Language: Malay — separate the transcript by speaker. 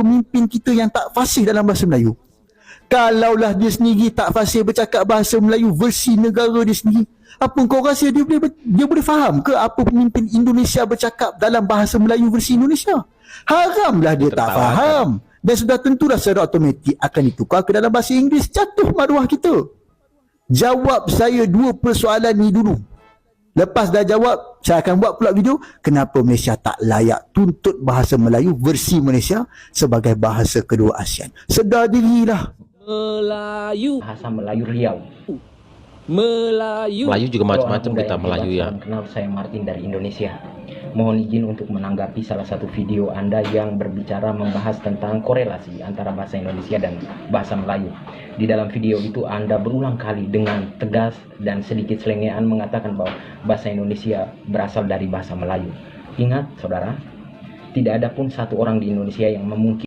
Speaker 1: pemimpin kita yang tak fasih dalam bahasa Melayu. Kalaulah dia sendiri tak fasih bercakap bahasa Melayu versi negara dia sendiri, apa kau rasa dia boleh dia boleh faham ke apa pemimpin Indonesia bercakap dalam bahasa Melayu versi Indonesia? Haramlah dia tak faham. Dan sudah tentulah secara automatik akan ditukar ke dalam bahasa Inggeris jatuh maruah kita. Jawab saya dua persoalan ni dulu. Lepas dah jawab, saya akan buat pula video kenapa Malaysia tak layak tuntut bahasa Melayu versi Malaysia sebagai bahasa kedua ASEAN. Sedar dirilah.
Speaker 2: Melayu
Speaker 3: bahasa Melayu Riau.
Speaker 2: Melayu
Speaker 4: Melayu juga macam-macam kita Melayu ya.
Speaker 3: Kenal saya Martin dari Indonesia. Mohon izin untuk menanggapi salah satu video Anda yang berbicara membahas tentang korelasi antara bahasa Indonesia dan bahasa Melayu. Di dalam video itu Anda berulang kali dengan tegas dan sedikit selengean mengatakan bahwa bahasa Indonesia berasal dari bahasa Melayu. Ingat, saudara, tidak ada pun satu orang di Indonesia yang memungkinkan